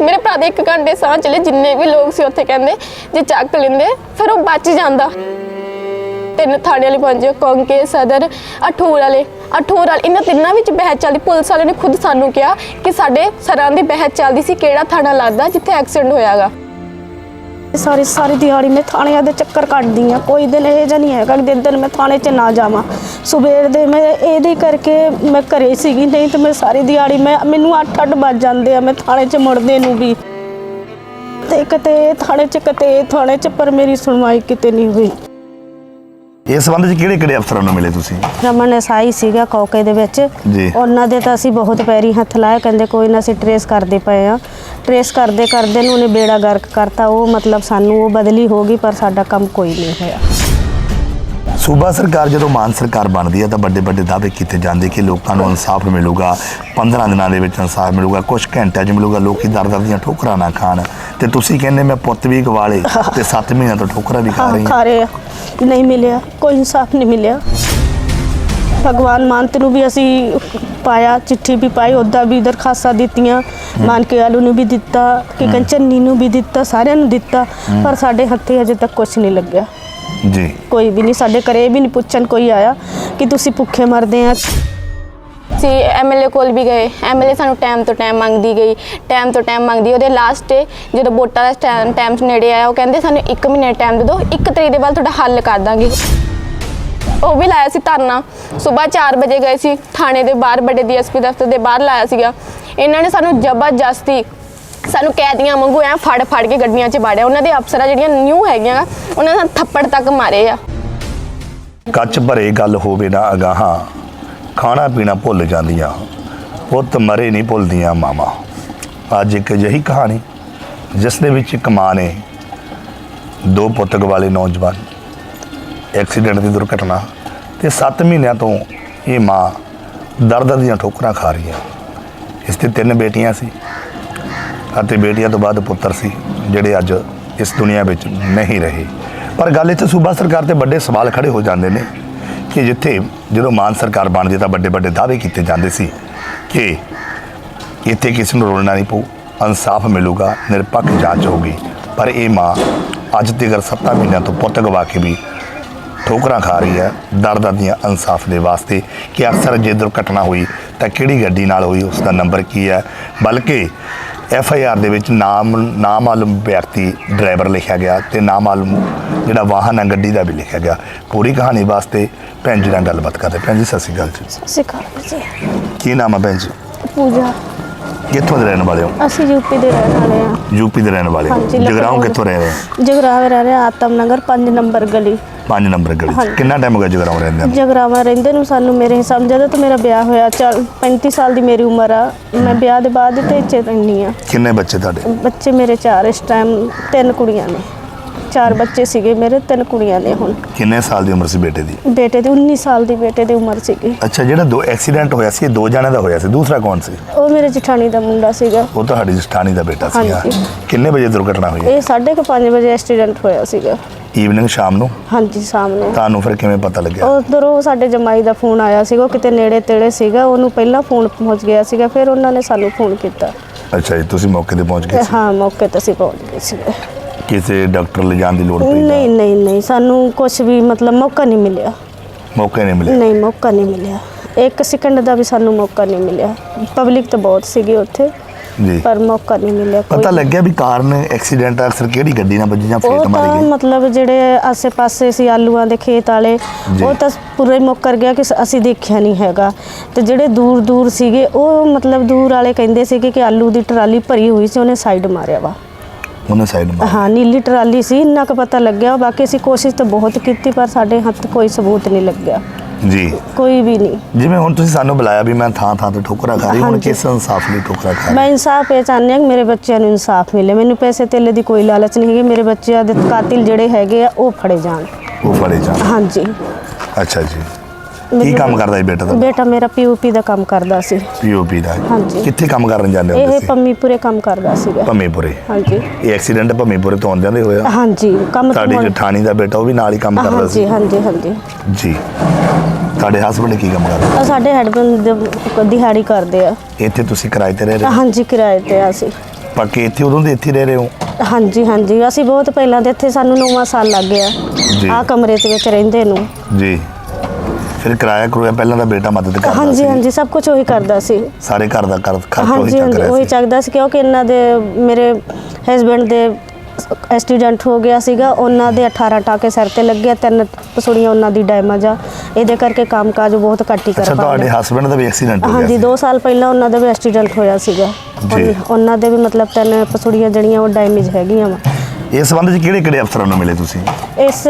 ਮੇਰੇ ਭਰਾ ਦੇ ਇੱਕ ਘੰਟੇ ਸਾਹ ਚਲੇ, ਜਿੰਨੇ ਵੀ ਲੋਕ ਸੀ ਉੱਥੇ ਕਹਿੰਦੇ, ਜੇ ਚੱਕ ਲੈਂਦੇ, ਫਿਰ ਉਹ ਬਚ ਜਾਂਦਾ। ਤਿੰਨ ਥਾਣੇ ਵਾਲੇ ਪਹੁੰਚੇ ਕੌਂਕੇ, ਸਦਰ, ਅਠੂਰ ਵਾਲੇ। ਅਠੂਰ ਵਾਲੇ, ਇਹਨਾਂ ਤਿੰਨਾਂ ਵਿੱਚ ਬਹਿਸ ਚੱਲਦੀ। ਪੁਲਿਸ ਵਾਲੇ ਨੇ ਖੁਦ ਸਾਨੂੰ ਕਿਹਾ ਕਿ ਸਾਡੇ ਸਰਾਂ ਦੀ ਬਹਿਸ ਚੱਲਦੀ ਸੀ, ਕਿਹੜਾ ਥਾਣਾ ਲੱਗਦਾ, ਜਿੱਥੇ ਐਕਸੀਡੈਂਟ ਹੋਇਆਗਾ। ਸਾਰੀ ਸਾਰੀ ਦਿਹਾੜੀ ਮੈਂ ਥਾਣਿਆਂ ਦੇ ਚੱਕਰ ਕੱਟਦੀ ਆ ਕੋਈ ਦਿਨ ਇਹ ਜਿਹਾ ਨਹੀਂ ਹੈਗਾ ਕਿ ਦਿਨ ਦਿਨ ਮੈਂ ਥਾਣੇ 'ਚ ਨਾ ਜਾਵਾਂ। ਸਵੇਰ ਦੇ ਮੈਂ ਇਹਦੇ ਕਰਕੇ ਮੈਂ ਘਰੇ ਸੀਗੀ, ਨਹੀਂ ਤੇ ਮੈਂ ਸਾਰੀ ਦਿਹਾੜੀ ਮੈਂ, ਮੈਨੂੰ 8-8 ਵੱਜ ਜਾਂਦੇ ਆ। ਮੈਂ ਥਾਣੇ 'ਚ ਮੁੜਦੇ ਨੂੰ ਵੀ। ਤੇ ਕਿਤੇ ਥਾਣੇ 'ਚ, ਕਿਤੇ ਥਾਣੇ 'ਚ, ਪਰ ਮੇਰੀ ਸੁਣਵਾਈ ਕਿਤੇ ਨਹੀਂ ਹੋਈ। ਇਸ ਸੰਬੰਧ ਵਿੱਚ ਕਿਹੜੇ ਕਿਹੜੇ ਅਫਸਰਾਂ ਨੂੰ ਮਿਲੇ ਤੁਸੀਂ? ਰਮਨ ਐਸਆਈ ਸੀਗਾ ਕੌਕੇ ਦੇ ਵਿੱਚ। ਜੀ। ਉਹਨਾਂ ਦੇ ਤਾਂ ਅਸੀਂ ਬਹੁਤ ਪੈਰੀ ਹੱਥ ਲਾਇਆ ਕਹਿੰਦੇ ਕੋਈ ਨਾ ਅਸੀਂ ਟਰੇਸ ਕਰਦੇ ਪਏ ਆ ਟਰੇਸ ਕਰਦੇ ਕਰਦੇ ਨੂੰ ਉਹਨੇ ਬੇੜਾ ਗਰਕ ਕਰਤਾ ਉਹ ਮਤਲਬ ਸਾਨੂੰ ਉਹ ਬਦਲੀ ਹੋ ਗਈ ਪਰ ਸਾਡਾ ਕੰਮ ਕੋਈ ਨਹੀਂ ਹੋਇਆ। ਸੂਬਾ ਸਰਕਾਰ ਜਦੋਂ ਮਾਨ ਸਰਕਾਰ ਬਣਦੀ ਹੈ ਤਾਂ ਵੱਡੇ ਵੱਡੇ ਦਾਅਵੇ ਕੀਤੇ ਜਾਂਦੇ ਕਿ ਲੋਕਾਂ ਨੂੰ ਇਨਸਾਫ ਮਿਲੂਗਾ 15 ਦਿਨਾਂ ਦੇ ਵਿੱਚ ਇਨਸਾਫ ਮਿਲੂਗਾ ਕੁਝ ਘੰਟਿਆਂ 'ਚ ਮਿਲੂਗਾ ਲੋਕੀ ਦਰ ਦਰ ਦੀਆਂ ਠੋਕਰਾਂ ਨਾ ਖਾਣ। ਤੇ ਤੁਸੀਂ ਕਹਿੰਦੇ ਮੈਂ ਪੁੱਤ ਵੀ ਗਵਾਲੇ ਤੇ 7 ਮਹੀਨਿਆਂ ਤੋਂ ਠੋਕਰਾਂ ਵੀ ਖਾ ਰਹੀ ਹਾਂ। ਖਾ ਰਹੇ ਆ। ਨਹੀਂ ਮਿਲਿਆ ਕੋਈ ਇਨਸਾਫ ਨਹੀਂ ਮਿਲਿਆ। ਭਗਵਾਨ ਮਾਨਤ ਨੂੰ ਵੀ ਅਸੀਂ ਪਾਇਆ ਚਿੱਠੀ ਵੀ ਪਾਈ ਉਹਦਾ ਵੀ ਦਰਖਾਸਤਾਂ ਦਿੱਤੀਆਂ ਮਾਨਕੇ ਵਾਲੂ ਨੂੰ ਵੀ ਦਿੱਤਾ ਕਿ ਕੰਚਨੀ ਨੂੰ ਵੀ ਦਿੱਤਾ ਸਾਰਿਆਂ ਨੂੰ ਦਿੱਤਾ ਪਰ ਸਾਡੇ ਹੱਥੇ ਅਜੇ ਤੱਕ ਕੁਝ ਨਹੀਂ ਲੱਗਿਆ। ਜੀ। ਕੋਈ ਵੀ ਨਹੀਂ ਸਾਡੇ ਘਰੇ ਵੀ ਨਹੀਂ ਪੁੱਛਣ ਕੋਈ ਆਇਆ ਕਿ ਤੁਸੀਂ ਭੁੱਖੇ ਮਰਦੇ ਆ। ਸੀ ਐਮਐਲਏ ਕੋਲ ਵੀ ਗਏ। ਐਮਐਲਏ ਸਾਨੂੰ ਟਾਈਮ ਤੋਂ ਟਾਈਮ ਮੰਗਦੀ ਗਈ। ਟਾਈਮ ਤੋਂ ਟਾਈਮ ਮੰਗਦੀ ਉਹਦੇ ਲਾਸਟ ਤੇ ਜਦੋਂ ਵੋਟਾਂ ਦਾ ਟਾਈਮ ਟਾਈਮ ਨੇੜੇ ਆਇਆ ਉਹ ਕਹਿੰਦੇ ਸਾਨੂੰ 1 ਮਹੀਨੇ ਟਾਈਮ ਦੇ ਦਿਓ ਇੱਕ ਤਰੀਕ ਦੇ ਬਾਅਦ ਤੁਹਾਡਾ ਹੱਲ ਕਰ ਦਾਂਗੇ। ਉਹ ਵੀ ਲਾਇਆ ਸੀ ਧਰਨਾ। ਸਵੇਰ 4 ਵਜੇ ਗਏ ਸੀ ਥਾਣੇ ਦੇ ਬਾਹਰ ਵੱਡੇ ਡੀਐਸਪੀ ਦਫ਼ਤਰ ਦੇ ਬਾਹਰ ਲਾਇਆ ਸੀਗਾ। ਇਹਨਾਂ ਨੇ ਸਾਨੂੰ ਜ਼ਬਰਦਸਤੀ ਸਾਨੂੰ ਕੈਦੀਆਂ ਵਾਂਗੂ ਐ ਫੜ ਫੜ ਕੇ ਗੱਡੀਆਂ 'ਚ ਬਾੜਿਆ ਉਹਨਾਂ ਦੇ ਅਫਸਰਾਂ ਜਿਹੜੀਆਂ ਨਿਊ ਹੈਗੀਆਂ, ਉਹਨਾਂ ਨੇ ਥੱਪੜ ਤੱਕ ਮਾਰੇ ਆ। ਕੱਚ ਭਰੇ ਗੱਲ ਹੋਵੇ ਨਾ ਅਗਾਹਾਂ, ਖਾਣਾ ਪੀਣਾ ਭੁੱਲ ਜਾਂਦੀਆਂ। ਪੁੱਤ ਮਰੇ ਨਹੀਂ ਭੁੱਲਦੀਆਂ ਮਾਮਾ ਅੱਜ ਇੱਕ ਅਜਿਹੀ ਕਹਾਣੀ, ਜਿਸ ਦੇ ਵਿੱਚ ਇੱਕ ਮਾਂ ਨੇ ਦੋ ਪੁੱਤ ਵਾਲੇ ਨੌਜਵਾਨ ਐਕਸੀਡੈਂਟ ਦੀ ਦੁਰਘਟਨਾ ਤੇ 7 ਮਹੀਨਿਆਂ ਤੋਂ ਇਹ ਮਾਂ ਦਰਦ ਦੀਆਂ ਠੋਕਰਾਂ ਖਾ ਰਹੀ ਹੈ ਇਸ 'ਤੇ ਤਿੰਨ ਬੇਟੀਆਂ ਸੀ। ਅਤੇ ਬੇਟੀਆਂ ਤੋਂ ਬਾਅਦ ਪੁੱਤਰ ਸੀ, ਜਿਹੜੇ ਅੱਜ ਇਸ ਦੁਨੀਆ ਵਿੱਚ ਨਹੀਂ ਰਹੇ। ਪਰ ਗੱਲ ਇੱਥੇ ਸੂਬਾ ਸਰਕਾਰ ਤੇ ਵੱਡੇ ਸਵਾਲ ਖੜੇ ਹੋ ਜਾਂਦੇ ਨੇ ਕਿ ਜਿੱਥੇ ਜਦੋਂ ਮਾਨ ਸਰਕਾਰ ਬਣਦੀ ਤਾਂ ਵੱਡੇ ਵੱਡੇ ਦਾਅਵੇ ਕੀਤੇ ਜਾਂਦੇ ਸੀ ਕਿ ਇੱਥੇ ਕਿਸੇ ਨੂੰ ਰੋਲਣਾ ਨਹੀਂ ਪਊ, ਇਨਸਾਫ ਮਿਲੂਗਾ, ਨਿਰਪੱਖ ਜਾਂਚ ਹੋਊਗੀ। ਪਰ ਇਹ ਮਾਂ ਅੱਜ ਤੱਕ 7 ਮਹੀਨਿਆਂ ਤੋਂ ਪੁੱਤ ਗਵਾ ਕੇ ਵੀ ਠੋਕਰਾਂ ਖਾ ਰਹੀ ਹੈ, ਦਰਦ ਦੀਆਂ ਇਨਸਾਫ ਦੇ ਵਾਸਤੇ ਕਿ ਅਕਸਰ ਜੇ ਦੁਰਘਟਨਾ ਹੋਈ ਤਾਂ ਕਿਹੜੀ ਗੱਡੀ ਨਾਲ ਹੋਈ ਉਸ ਦਾ ਨੰਬਰ ਕੀ ਹੈ? ਬਲਕਿ ਐਫ ਆਈ ਆਰ ਦੇ ਵਿੱਚ ਨਾਮ ਨਾਮਾਲੂਮ ਵਿਅਕਤੀ ਡਰਾਈਵਰ ਲਿਖਿਆ ਗਿਆ ਤੇ ਨਾਮਾਲੂਮ ਜਿਹੜਾ ਵਾਹਨ ਹੈ ਗੱਡੀ ਦਾ ਵੀ ਲਿਖਿਆ ਗਿਆ। ਪੂਰੀ ਕਹਾਣੀ ਵਾਸਤੇ ਭੈਣ ਜੀ ਨਾਲ ਗੱਲਬਾਤ ਕਰਦੇ ਭੈਣ ਜੀ ਸਤਿ ਸ਼੍ਰੀ ਅਕਾਲ ਜੀ। ਕੀ ਨਾਮ ਹੈ ਭੈਣ ਜੀ? ਪੂਜਾ। ਕਿੱਥੋਂ ਦੇ ਰਹਿਣ ਵਾਲੇ ਹੋ? ਅਸੀਂ ਯੂਪੀ ਦੇ ਰਹਿਣ ਵਾਲੇ ਆ ਯੂਪੀ ਦੇ ਰਹਿਣ ਵਾਲੇ ਹੋ। ਹਾਂਜੀ ਜਗਰਾਉਂ। ਕਿੱਥੋਂ ਰਹਿ ਰਹੇ ਹੋ? ਜਗਰਾਵਾ ਰਹਿ ਰਿਹਾ ਆਤਮ ਨਗਰ 5 ਨੰਬਰ ਗਲੀ। 5 ਨੰਬਰ ਗਲੀ 'ਚ। ਕਿੰਨਾ ਟਾਈਮ ਹੋ ਗਿਆ ਜਗਰਾਉਂ ਰਹਿੰਦੇ ਨੂੰ? ਜਗਰਾਵਾ ਰਹਿੰਦੇ ਨੂੰ ਸਾਨੂੰ ਮੇਰੇ ਹਿਸਾਬ ਜਦੋਂ ਤੋਂ ਮੇਰਾ ਵਿਆਹ ਹੋਇਆ ਚੱਲ 35 ਸਾਲ ਦੀ ਮੇਰੀ ਉਮਰ ਆ। ਮੈਂ ਵਿਆਹ ਦੇ ਬਾਅਦ ਤੇ ਇੱਥੇ ਰਹਿੰਦੀ ਆ ਕਿੰਨੇ ਬੱਚੇ ਤੁਹਾਡੇ? ਬੱਚੇ ਮੇਰੇ ਚਾਰ ਇਸ ਟਾਈਮ ਤਿੰਨ ਕੁੜੀਆਂ ਨੇ। ਚਾਰ ਬੱਚੇ ਸੀਗੇ ਮੇਰੇ ਤਿੰਨ ਕੁੜੀਆਂ ਨੇ ਹੁਣ। ਕਿੰਨੇ ਸਾਲ ਦੀ ਉਮਰ ਸੀ ਬੇਟੇ ਦੀ? ਬੇਟੇ ਦੀ 19 ਸਾਲ ਦੀ ਬੇਟੇ ਦੀ ਉਮਰ ਸੀਗੀ। ਅੱਛਾ ਜਿਹੜਾ ਦੋ ਐਕਸੀਡੈਂਟ ਹੋਇਆ ਸੀ ਦੋ ਜਣਿਆਂ ਦਾ ਹੋਇਆ ਸੀ ਦੂਸਰਾ ਕੌਣ ਸੀ? ਉਹ ਮੇਰੇ ਜਠਾਣੀ ਦਾ ਮੁੰਡਾ ਸੀਗਾ। ਉਹ ਤੁਹਾਡੀ ਜਠਾਣੀ ਦਾ ਬੇਟਾ ਸੀ। ਕਿੰਨੇ ਵਜੇ ਦੁਰਘਟਨਾ ਹੋਈ ਇਹ 5:30 ਵਜੇ ਐਕਸੀਡੈਂਟ ਹੋਇਆ ਸੀਗਾ। ਈਵਨਿੰਗ ਸ਼ਾਮ ਨੂੰ? ਹਾਂਜੀ ਸਾਹਮਣੇ ਤੁਹਾਨੂੰ ਫਿਰ ਕਿਵੇਂ ਪਤਾ ਲੱਗਿਆ? ਉਧਰੋਂ ਸਾਡੇ ਜਮਾਈ ਦਾ ਫੋਨ ਆਇਆ ਸੀਗਾ ਉਹ ਕਿਤੇ ਨੇੜੇ ਤੇੜੇ ਸੀਗਾ ਉਹਨੂੰ ਪਹਿਲਾਂ ਫੋਨ ਪਹੁੰਚ ਗਿਆ ਸੀਗਾ ਫਿਰ ਉਹਨਾਂ ਨੇ ਸਾਨੂੰ ਫੋਨ ਕੀਤਾ। ਅੱਛਾ ਜੀ ਤੁਸੀਂ ਮੌਕੇ ਤੇ ਪਹੁੰਚ ਗਏ ਸੀ? ਹਾਂ ਮੌਕੇ ਤੇ ਅਸੀਂ ਪਹੁੰਚ ਗਏ ਸੀਗੇ। ਕਿਸੇ ਡਾਕਟਰ ਲੈ ਜਾਣ ਦੀ ਲੋੜ ਪਈ ਨਹੀਂ ਨਹੀਂ ਨਹੀਂ ਸਾਨੂੰ ਕੁਝ ਵੀ ਮਤਲਬ ਮੌਕਾ ਨਹੀਂ ਮਿਲਿਆ। ਮੌਕੇ ਨਹੀਂ ਮਿਲੇ ਨਹੀਂ ਮੌਕਾ ਨਹੀਂ ਮਿਲਿਆ। ਇੱਕ ਸੈਕਿੰਡ ਦਾ ਵੀ ਸਾਨੂੰ ਮੌਕਾ ਨਹੀਂ ਮਿਲਿਆ। ਪਬਲਿਕ ਤਾਂ ਬਹੁਤ ਸੀਗੀ ਉੱਥੇ। ਜੀ। ਪਰ ਮੌਕਾ ਨਹੀਂ ਮਿਲਿਆ ਕੋਈ ਪਤਾ ਲੱਗਿਆ ਵੀ ਕਾਰਨ ਐਕਸੀਡੈਂਟ ਅਕਸਰ ਕਿਹੜੀ ਗੱਡੀ ਨਾਲ ਵੱਜੀ ਜਾਂ ਉਹ ਫੇਟ ਮਾਰੀ ਤਾਂ ਗਈ ਮਤਲਬ ਜਿਹੜੇ ਆਸੇ-ਪਾਸੇ ਸੀ ਆਲੂਆਂ ਦੇ ਖੇਤ ਵਾਲੇ ਜੀ। ਉਹ ਤਾਂ ਪੂਰੇ ਮੁੱਕਰ ਗਿਆ ਕਿ ਅਸੀਂ ਦੇਖਿਆ ਨਹੀਂ ਹੈਗਾ। ਤੇ ਜਿਹੜੇ ਦੂਰ ਦੂਰ ਸੀਗੇ ਉਹ ਮਤਲਬ ਦੂਰ ਵਾਲੇ ਕਹਿੰਦੇ ਸੀਗੇ ਕਿ ਆਲੂ ਦੀ ਟਰਾਲੀ ਭਰੀ ਹੋਈ ਸੀ ਉਹਨੇ ਸਾਈਡ ਮਾਰਿਆ ਵਾ। ਉਹਨੇ ਸਾਈਡ ਮਾਰੀ। ਹਾਂ ਨੀਲੀ ਟਰਾਲੀ ਸੀ ਇੰਨਾ ਕੁ ਪਤਾ ਲੱਗਿਆ ਬਾਕੀ ਅਸੀਂ ਕੋਸ਼ਿਸ਼ ਤਾਂ ਬਹੁਤ ਕੀਤੀ ਪਰ ਸਾਡੇ ਹੱਥ ਕੋਈ ਸਬੂਤ ਨਹੀਂ ਲੱਗਿਆ। ਜੀ। ਕੋਈ ਵੀ ਨਹੀਂ। ਜਿਵੇਂ ਹੁਣ ਤੁਸੀਂ ਸਾਨੂੰ ਬੁਲਾਇਆ ਵੀ ਮੈਂ ਥਾਂ ਥਾਂ ਤੇ ਠੋਕਰਾਂ ਖਾ ਰਹੀ ਹੁਣ ਹਾਂਜੀ। ਕਿਸ ਇਨਸਾਫ ਲਈ ਠੋਕਰਾਂ ਖਾ ਰਹੀ? ਮੈਂ ਇਨਸਾਫ ਇਹ ਚਾਹੁੰਦੀ ਹਾਂ ਕਿ ਮੇਰੇ ਬੱਚਿਆਂ ਨੂੰ ਇਨਸਾਫ ਮਿਲੇ। ਮੈਨੂੰ ਪੈਸੇ ਤੇਲੇ ਦੀ ਕੋਈ ਲਾਲਚ ਨਹੀਂ ਹੈਗੀ। ਮੇਰੇ ਬੱਚਿਆਂ ਦੇ ਕਾਤਿਲ ਜਿਹੜੇ ਹੈਗੇ ਆ ਉਹ ਫੜੇ ਜਾਣ। ਉਹ ਫੜੇ ਜਾਣ। ਹਾਂਜੀ। ਅੱਛਾ ਜੀ। ਕੀ ਕੰਮ ਕਰਦਾ ਹੈ ਬੇਟਾ ਦਾ ਬੇਟਾ ਮੇਰਾ ਪੀਓਪੀ ਦਾ ਕੰਮ ਕਰਦਾ ਸੀ। ਪੀਓਪੀ ਦਾ। ਹਾਂਜੀ। ਕਿੱਥੇ ਕੰਮ ਕਰਨ ਜਾਂਦੇ ਹੁੰਦੇ ਇਹ ਸੀ? ਪੰਮੀਪੁਰੇ ਕੰਮ ਕਰਦਾ ਸੀਗਾ। ਭੰਮੀਪੁਰੇ ਹਾਂਜੀ। ਇਹ ਐਕਸੀਡੈਂਟ ਭੰਮੀਪੁਰੇ ਤੋਂ ਆਉਂਦਿਆਂ ਦੇ ਹੋਇਆ ਹਾਂਜੀ ਕੰਮ ਤੁਹਾਡੀ ਤੋਂ ਜਠਾਣੀ ਦਾ ਬੇਟਾ ਉਹ ਵੀ ਨਾਲ ਹੀ ਕੰਮ ਕਰਦਾ ਹਾਂਜੀ ਸੀ? ਹਾਂਜੀ ਹਾਂਜੀ। ਜੀ। ਤੁਹਾਡੇ ਹਸਬੰਡ ਕੀ ਕੰਮ ਕਰਦੇ? ਆਹ ਸਾਡੇ ਹੈਡਬੰਦ ਦਿਹਾੜੀ ਕਰਦੇ ਆ। ਇੱਥੇ ਤੁਸੀਂ ਕਿਰਾਏ ਤੇ ਰਹਿ ਰਹੇ ਹੋ? ਹਾਂਜੀ ਕਿਰਾਏ ਤੇ ਆ ਅਸੀਂ। ਪੱਕੇ ਇੱਥੇ ਉਦੋਂ ਦੇ ਇੱਥੇ ਰਹਿ ਰਹੇ ਹੋ? ਹਾਂਜੀ ਹਾਂਜੀ। ਅਸੀਂ ਬਹੁਤ ਪਹਿਲਾਂ ਦੇ ਇੱਥੇ ਸਾਨੂੰ 9 ਸਾਲ ਲੱਗ ਗਿਆ। ਜੀ। ਆ ਕਮਰੇ ਦੇ ਵਿੱਚ ਰਹਿੰਦੇ ਨੂੰ। ਜੀ। ਫਿਰ ਕਿਰਾਇਆ ਕਰੂਆ ਪਹਿਲਾਂ ਦਾ ਬੇਟਾ ਮਦਦ ਕਰਦਾ ਹਾਂਜੀ ਸੀ। ਹਾਂਜੀ ਸਭ ਕੁਝ ਉਹੀ ਕਰਦਾ ਸੀ। ਸਾਰੇ ਘਰ ਦਾ ਕਰ ਖਰਚ ਉਹੀ ਹਾਂਜੀ ਚੱਕ ਹਾਂਜੀ ਰਿਹਾ ਉਹੀ ਸੀ। ਚੱਕਦਾ ਸੀ ਕਿਉਂਕਿ ਇਹਨਾਂ ਦੇ ਮੇਰੇ ਹਸਬੰਡ ਦੇ ਐਕਸੀਡੈਂਟ ਹੋ ਗਿਆ ਸੀਗਾ। ਉਹਨਾਂ ਦੇ 18 ਟਾਕੇ ਸਿਰ ਤੇ ਲੱਗੇ ਤਿੰਨ ਪਸੂੜੀਆਂ ਉਹਨਾਂ ਦੀ ਡੈਮੇਜ ਆ। ਇਹਦੇ ਕਰਕੇ ਕੰਮਕਾਜ ਬਹੁਤ ਘੱਟ ਹੀ ਕਰ ਅੱਛਾ ਤੁਹਾਡੇ ਪਾਉਂਦੇ ਹਸਬੰਡ ਦਾ ਵੀ ਐਕਸੀਡੈਂਟ ਹੋ ਗਿਆ ਹਾਂਜੀ ਸੀ। 2 ਸਾਲ ਪਹਿਲਾਂ ਉਹਨਾਂ ਦਾ ਵੀ ਐਕਸੀਡੈਂਟ ਹੋਇਆ ਸੀਗਾ। ਜੀ। ਉਹਨਾਂ ਦੇ ਵੀ ਮਤਲਬ ਤਿੰਨ ਪਸੂੜੀਆਂ ਜਿਹੜੀਆਂ ਉਹ ਡੈਮੇਜ ਹੈਗੀਆਂ ਵਾ। ਇਸ ਸੰਬੰਧ ਵਿੱਚ ਕਿਹੜੇ ਕਿਹੜੇ ਅਫਸਰਾਂ ਨੂੰ ਮਿਲੇ ਤੁਸੀਂ? ਇਸ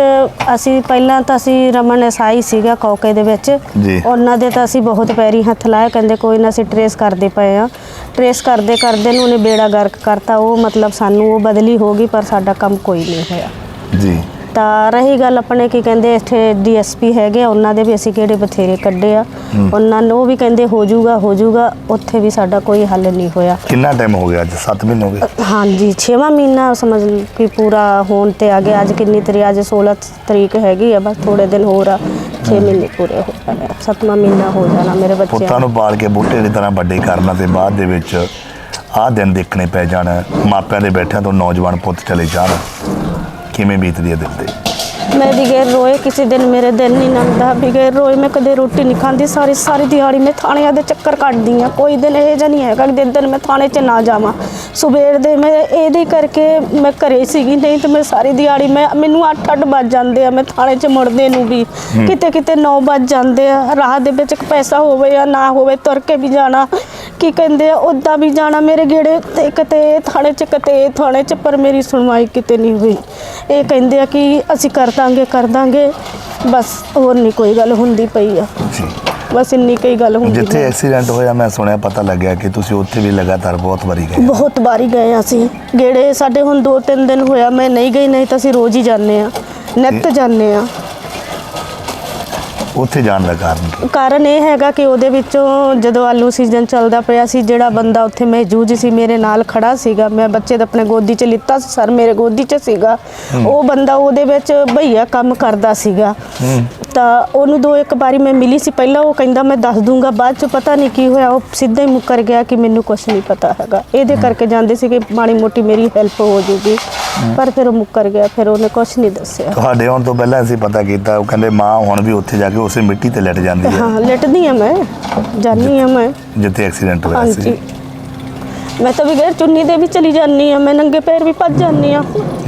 ਅਸੀਂ ਪਹਿਲਾਂ ਤਾਂ ਅਸੀਂ ਰਮਨ ਐਸਆਈ ਸੀਗਾ ਕੌਕੇ ਦੇ ਵਿੱਚ। ਜੀ। ਉਹਨਾਂ ਦੇ ਤਾਂ ਅਸੀਂ ਬਹੁਤ ਪੈਰੀ ਹੱਥ ਲਾਇਆ ਕਹਿੰਦੇ ਕੋਈ ਨਾ ਅਸੀਂ ਟਰੇਸ ਕਰਦੇ ਪਏ ਆ ਟਰੇਸ ਕਰਦੇ ਕਰਦੇ ਨੂੰ ਉਹਨੇ ਬੇੜਾ ਗਰਕ ਕਰਤਾ ਉਹ ਮਤਲਬ ਸਾਨੂੰ ਉਹ ਬਦਲੀ ਹੋ ਗਈ ਪਰ ਸਾਡਾ ਕੰਮ ਕੋਈ ਨਹੀਂ ਹੋਇਆ। ਜੀ। ਤਾਂ ਰਹੀ ਗੱਲ ਆਪਣੇ ਕੀ ਕਹਿੰਦੇ ਇੱਥੇ ਡੀਐਸਪੀ ਹੈਗੇ ਆ, ਉਹਨਾਂ ਦੇ ਵੀ ਅਸੀਂ ਕਿਹੜੇ ਬਥੇਰੇ ਕੱਢੇ ਆ। ਉਹਨਾਂ ਨੂੰ ਵੀ ਕਹਿੰਦੇ ਹੋ ਜਾਊਗਾ ਹੋ ਜਾਊਗਾ ਉੱਥੇ ਵੀ ਸਾਡਾ ਕੋਈ ਹੱਲ ਨਹੀਂ ਹੋਇਆ। ਕਿੰਨਾ ਟਾਈਮ ਹੋ ਗਿਆ ਅੱਜ? 7 ਮਹੀਨੇ ਹੋ ਗਏ? ਹਾਂਜੀ 6ਵਾਂ ਮਹੀਨਾ ਸਮਝ ਲਓ ਕਿ ਪੂਰਾ ਹੋਣ ਤੇ ਆ ਗਿਆ। ਅੱਜ ਕਿੰਨੀ ਤਰੀਕ ਅੱਜ 16 ਤਰੀਕ ਹੈਗੀ ਆ ਬਸ ਥੋੜੇ ਦਿਨ ਹੋਰ ਆ। 6 ਮਹੀਨੇ ਪੂਰੇ ਹੋ ਜਾਣੇ 7ਵਾਂ ਮਹੀਨਾ ਹੋ ਜਾਣਾ ਮੇਰੇ ਬੱਚਿਆਂ ਪੁੱਤਾਂ ਨੂੰ ਪਾਲ ਕੇ ਬੂਟੇ ਦੀ ਤਰ੍ਹਾਂ ਵੱਡੇ ਕਰਨ ਤੇ ਬਾਅਦ ਦੇ ਵਿੱਚ ਆਹ ਦਿਨ ਦੇਖਣੇ ਪੈ ਜਾਣ। ਮਾਪਿਆਂ ਦੇ ਬੈਠਿਆਂ ਤੋਂ ਨੌਜਵਾਨ ਪੁੱਤ ਚਲੇ ਜਾਣ। ਕਿਵੇਂ ਬੀਤਦੀ ਹੈ ਦਿਲ ਤੇ ਮੈਂ ਬਿਗੈਰ ਰੋਏ ਕਿਸੇ ਦਿਨ ਮੇਰੇ ਦਿਨ ਨਹੀਂ ਲੰਘਦਾ ਬਿਗੈਰ ਰੋਏ ਮੈਂ ਕਦੇ ਰੋਟੀ ਨਹੀਂ ਖਾਂਦੀ। ਸਾਰੀ ਸਾਰੀ ਦਿਹਾੜੀ ਮੈਂ ਥਾਣਿਆਂ ਦੇ ਚੱਕਰ ਕੱਟਦੀ ਆ ਕੋਈ ਦਿਨ ਇਹ ਜਿਹਾ ਨਹੀਂ ਹੈਗਾ ਕਿ ਦਿਨ ਦਿਨ ਮੈਂ ਥਾਣੇ 'ਚ ਨਾ ਜਾਵਾਂ। ਸਵੇਰ ਦੇ ਮੈਂ ਇਹਦੇ ਕਰਕੇ ਮੈਂ ਘਰੇ ਸੀਗੀ। ਨਹੀਂ ਤੇ ਮੈਂ ਸਾਰੀ ਦਿਹਾੜੀ ਮੈਂ ਮੈਨੂੰ 8-8 ਵੱਜ ਜਾਂਦੇ ਆ। ਮੈਂ ਥਾਣੇ 'ਚ ਮੁੜਦੇ ਨੂੰ ਵੀ। ਕਿਤੇ ਕਿਤੇ 9 ਵੱਜ ਜਾਂਦੇ ਆ। ਰਾਹ ਦੇ ਵਿੱਚ ਪੈਸਾ ਹੋਵੇ ਜਾਂ ਨਾ ਹੋਵੇ ਤੁਰ ਕੇ ਵੀ ਜਾਣਾ। ਕੀ ਕਹਿੰਦੇ ਆ? ਉੱਦਾਂ ਵੀ ਜਾਣਾ ਮੇਰੇ ਗੇੜੇ ਤੇ ਕਿਤੇ ਥਾਣੇ 'ਚ ਕਿਤੇ ਥਾਣੇ 'ਚ ਪਰ ਮੇਰੀ ਸੁਣਵਾਈ ਕਿਤੇ ਨਹੀਂ ਹੋਈ। ਇਹ ਕਹਿੰਦੇ ਆ ਕਿ ਅਸੀਂ ਕਰ ਦਾਂਗੇ ਕਰ ਦਾਂਗੇ। ਬਸ ਹੋਰ ਨਹੀਂ ਕੋਈ ਗੱਲ ਹੁੰਦੀ ਪਈ ਆ। ਜੀ। ਬਸ ਇੰਨੀ ਕਈ ਗੱਲ ਹੁੰਦੀ ਜਿੱਥੇ ਹੈ ਐਕਸੀਡੈਂਟ ਹੋਇਆ ਮੈਂ ਸੁਣਿਆ ਪਤਾ ਲੱਗਿਆ ਕਿ ਤੁਸੀਂ ਉੱਥੇ ਵੀ ਲਗਾਤਾਰ ਬਹੁਤ ਵਾਰੀ ਗਏ ਬਹੁਤ ਵਾਰੀ ਗਏ ਹਾਂ ਅਸੀਂ। ਗੇੜੇ ਸਾਡੇ ਹੁਣ 2-3 ਦਿਨ ਹੋਇਆ ਮੈਂ ਨਹੀਂ ਗਈ ਨਹੀਂ ਤਾਂ ਅਸੀਂ ਰੋਜ਼ ਹੀ ਜਾਂਦੇ ਆ। ਨਿੱਤ ਜਾਂਦੇ ਆ। ਉੱਥੇ ਜਾਣ ਦਾ ਕਾਰਨ? ਕਾਰਨ ਇਹ ਹੈਗਾ ਕਿ ਉਹਦੇ ਵਿੱਚੋਂ ਜਦੋਂ ਆਲੂ ਸੀਜ਼ਨ ਚੱਲਦਾ ਪਿਆ ਸੀ ਜਿਹੜਾ ਬੰਦਾ ਉੱਥੇ ਮੌਜੂਦ ਸੀ ਮੇਰੇ ਨਾਲ ਖੜਾ ਸੀਗਾ। ਮੈਂ ਬੱਚੇ ਦਾ ਆਪਣੇ ਗੋਦੀ 'ਚ ਲਿੱਤਾ ਸੀ ਸਰ ਮੇਰੇ ਗੋਦੀ 'ਚ ਸੀਗਾ। ਉਹ ਬੰਦਾ ਉਹਦੇ ਵਿੱਚ ਭਈਆ ਕੰਮ ਕਰਦਾ ਸੀਗਾ। ਤਾਂ ਉਹਨੂੰ ਦੋ ਇੱਕ ਵਾਰੀ ਮੈਂ ਮਿਲੀ ਸੀ। ਪਹਿਲਾਂ ਉਹ ਕਹਿੰਦਾ ਮੈਂ ਦੱਸ ਦੂੰਗਾ ਬਾਅਦ 'ਚ ਪਤਾ ਨਹੀਂ ਕੀ ਹੋਇਆ। ਉਹ ਸਿੱਧਾ ਹੀ ਮੁੱਕਰ ਗਿਆ ਕਿ ਮੈਨੂੰ ਕੁਝ ਨਹੀਂ ਪਤਾ ਹੈਗਾ। ਇਹਦੇ ਕਰਕੇ ਜਾਂਦੇ ਸੀ ਕਿ ਮਾੜੀ ਮੋਟੀ ਮੇਰੀ ਹੈਲਪ ਹੋ ਜੂਗੀ। ਪਰ ਫਿਰ ਉਹ ਮੁੱਕਰ ਗਿਆ ਫਿਰ ਉਹਨੇ ਕੁਝ ਨਹੀਂ ਦੱਸਿਆ। ਤੁਹਾਡੇ ਆਉਣ ਤੋਂ ਪਹਿਲਾਂ ਅਸੀਂ ਪਤਾ ਕੀਤਾ ਉਹ ਕਹਿੰਦੇ ਮਾਂ ਹੁਣ ਵੀ ਉੱਥੇ ਜਾ ਕੇ ਉਸੇ ਮਿੱਟੀ ਤੇ ਲੈਟ ਜਾਂਦੀ ਹੈ। ਹਾਂ ਲਟਦੀ ਆ ਮੈਂ ਜਾਨੀ ਆ ਮੈਂ। ਜਿੱਥੇ ਐਕਸੀਡੈਂਟ ਹੋਇਆ ਹਾਂਜੀ। ਸੀ ਮੈਂ ਤਾਂ ਬਗੈਰ ਚੁੰਨੀ ਦੇ ਵੀ ਚਲੀ ਜਾਂਦੀ ਆ ਮੈਂ ਨੰਗੇ ਪੈਰ ਵੀ ਭੱਜ ਜਾਂਦੀ ਆ